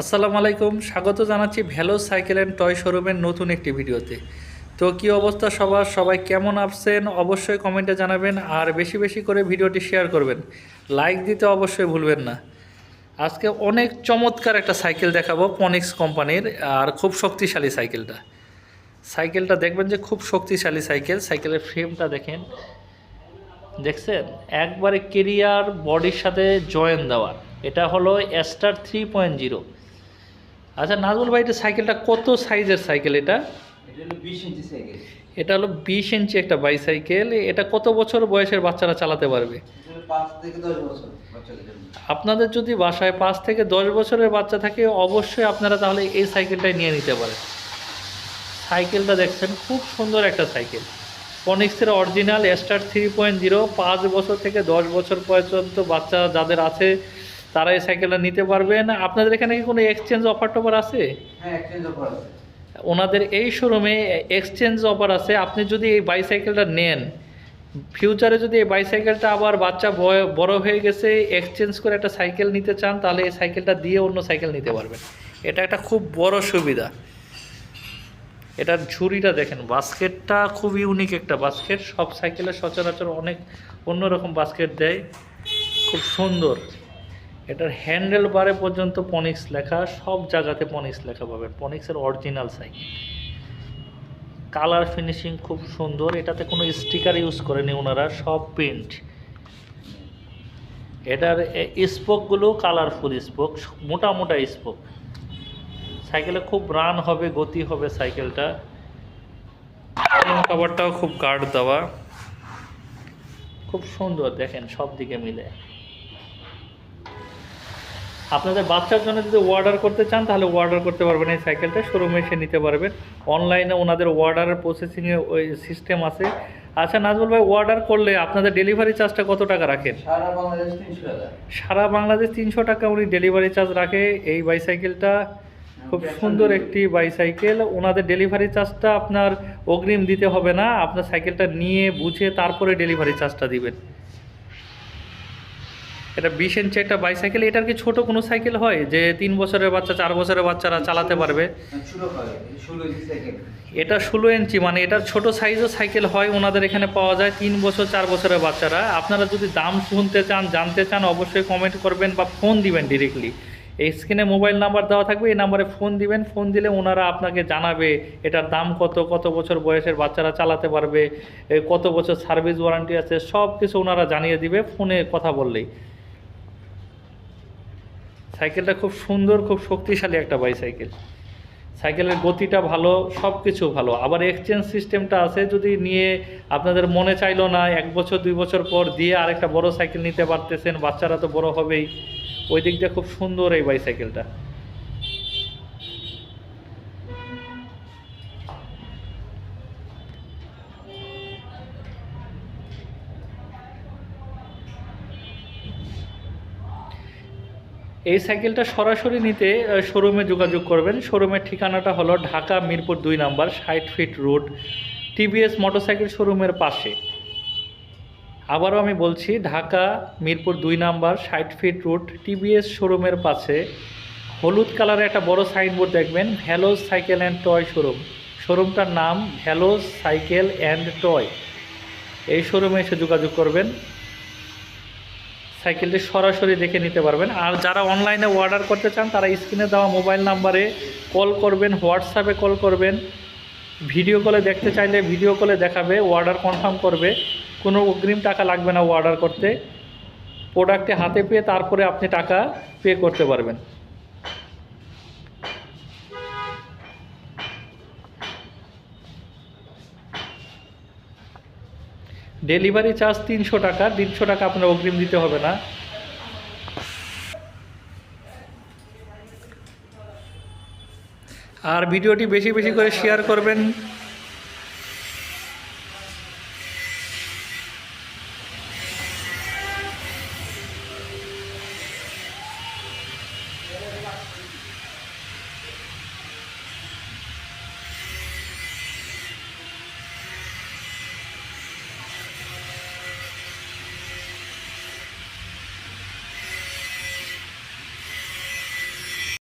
আসসালামু আলাইকুম। স্বাগত জানাচ্ছি ভ্যালো সাইকেল অ্যান্ড টয় শোরুমের নতুন একটি ভিডিওতে। তো কি অবস্থা সবার? সবাই কেমন আসছেন অবশ্যই কমেন্টে জানাবেন আর বেশি বেশি করে ভিডিওটি শেয়ার করবেন। লাইক দিতে অবশ্যই ভুলবেন না। আজকে অনেক চমৎকার একটা সাইকেল দেখাবো পনিক্স কোম্পানির, আর খুব শক্তিশালী সাইকেলটা সাইকেলটা দেখবেন যে খুব শক্তিশালী সাইকেল সাইকেলের ফ্রেমটা দেখেন। দেখছেন? একবারে কেরিয়ার বডির সাথে জয়েন দেওয়া। এটা হলো এস্টার থ্রি পয়েন্ট জিরো আচ্ছা নাজমুল ভাই এটা সাইকেলটা কত সাইজের সাইকেল এটা? এটা হলো বিশ ইঞ্চি একটা বাইসাইকেল এটা কত বছর বয়সের বাচ্চারা চালাতে পারবে? আপনাদের যদি বাসায় পাঁচ থেকে দশ বছরের বাচ্চা থাকে অবশ্যই আপনারা তাহলে এই সাইকেলটাই নিয়ে নিতে পারেন। সাইকেলটা দেখছেন খুব সুন্দর একটা cycle. পনিক্সের original star three point zero পাঁচ বছর থেকে দশ বছর পর্যন্ত বাচ্চা যাদের আছে তারা এই সাইকেলটা নিতে পারবেন আপনাদের এখানে কি কোনো এক্সচেঞ্জ অফার টফার আছে? হ্যাঁ এক্সচেঞ্জ অফার আছে। ওনাদের এই শোরুমে এক্সচেঞ্জ অফার আছে। আপনি যদি এই বাইসাইকেলটা নেন ফিউচারে যদি এই বাইসাইকেলটা আবার বাচ্চা বয়- বড় হয়ে গেছে এক্সচেঞ্জ করে একটা সাইকেল নিতে চান তাহলে এই সাইকেলটা দিয়ে অন্য সাইকেল নিতে পারবেন। এটা একটা খুব বড় সুবিধা। এটার ঝুড়িটা দেখেন বাস্কেটটা খুব ইউনিক একটা বাস্কেট। সব সাইকেলে সচরাচর অনেক অন্যরকম বাস্কেট দেয়। খুব সুন্দর। এটার হ্যান্ডেল বারে পর্যন্ত পনিক্স লেখা, সব জায়গাতে পনিক্স লেখা পাবেন। পনিক্সের অরিজিনাল সাইকেল কালার ফিনিশিং খুব সুন্দর। এটাতে কোনো স্টিকার ইউজ করেনি ওনারা, সব প্রিন্ট এটার স্পোকগুলো কালারফুল স্পোক মোটা মোটা স্পোক সাইকেলে খুব রান হবে, গতি হবে সাইকেলটা কভারটাও খুব গার্ড দেওয়া। খুব সুন্দর দেখেন, সব দিকে মিলে। আপনাদের বাচ্চার জন্য যদি অর্ডার করতে চান তাহলে অর্ডার করতে পারবেন। এই সাইকেলটা শোরুমে এসে নিতে পারবেন। অনলাইনে ওনাদের অর্ডারের প্রসেসিংয়ে ওই সিস্টেম আছে। আচ্ছা নাজমুল ভাই অর্ডার করলে আপনাদের ডেলিভারি চার্জটা কত টাকা রাখেন? সারা বাংলাদেশ তিনশো টাকা। সারা বাংলাদেশ তিনশো টাকা উনি ডেলিভারি চার্জ রাখে। এই বাইসাইকেলটা খুব সুন্দর একটি বাইসাইকেল ওনাদের ডেলিভারি চার্জটা আপনার অগ্রিম দিতে হবে না। আপনার সাইকেলটা নিয়ে বুঝে তারপরে ডেলিভারি চার্জটা দিবেন। এটা বিশ ইঞ্চি একটা বাইসাইকেল এটার কি ছোট কোনো সাইকেল হয়? যে তিন বছরের বাচ্চা, চার বছরের বাচ্চারা চালাতে পারবে? এটা ষোলো ইঞ্চি মানে এটার ছোট সাইজও সাইকেল হয়, ওনাদের এখানে পাওয়া যায় তিন বছর, চার বছরের বাচ্চারা। আপনারা যদি দাম শুনতে চান, জানতে চান, অবশ্যই কমেন্ট করবেন বা ফোন দিবেন ডিরেক্টলি এই স্ক্রিনে মোবাইল নাম্বার দেওয়া থাকবে, এই নাম্বারে ফোন দিবেন ফোন দিলে ওনারা আপনাকে জানাবে এটার দাম কত কত বছর বয়সের বাচ্চারা চালাতে পারবে কত বছর সার্ভিস ওয়ারেন্টি আছে সব কিছু ওনারা জানিয়ে দিবে ফোনে কথা বললেই। সাইকেলটা খুব সুন্দর, খুব শক্তিশালী একটা বাইসাইকেল সাইকেলের গতিটা ভালো সব কিছু ভালো। আবার এক্সচেঞ্জ সিস্টেমটা আছে, যদি নিয়ে আপনাদের মনে চাইলো না, এক বছর, দুই বছর পর দিয়ে আরেকটা বড় সাইকেল নিতে পারতেছেন, বাচ্চারা তো বড় হবেই। ওই দিকটা খুব সুন্দর এই বাইসাইকেলটা এই সাইকেলটা সরাসরি নিতে শোরুমে যোগাযোগ করবেন। শোরুমের ঠিকানাটা হলো ঢাকা মিরপুর দুই নাম্বার, ষাট ফিট রোড, টিভিএস মোটরসাইকেল শোরুমের পাশে। আবারও আমি বলছি, ঢাকা মিরপুর দুই নাম্বার, ষাট ফিট রোড, টিভিএস শোরুমের পাশে। হলুদ কালারের একটা বড় সাইনবোর্ড দেখবেন ভ্যালোজ সাইকেল অ্যান্ড টয় শোরুম শোরুমটার নাম ভ্যালোজ সাইকেল অ্যান্ড টয় এই শোরুমে এসে যোগাযোগ করবেন। সাইকেলটি সরাসরি দেখে নিতে পারবেন। আর যারা অনলাইনে অর্ডার করতে চান, তারা স্ক্রিনে দেওয়া মোবাইল নাম্বারে কল করবেন হোয়াটসঅ্যাপে কল করবেন। ভিডিও কলে দেখতে চাইলে ভিডিও কলে দেখাবে অর্ডার কনফার্ম করবে। কোনো অগ্রিম টাকা লাগবে না অর্ডার করতে। প্রোডাক্টে হাতে পেয়ে তারপরে আপনি টাকা পে করতে পারবেন। ডেলিভারি চার্জ তিনশো টাকা তিনশো টাকা আপনার অগ্রিম দিতে হবে না। আর ভিডিওটি বেশি বেশি করে শেয়ার করবেন।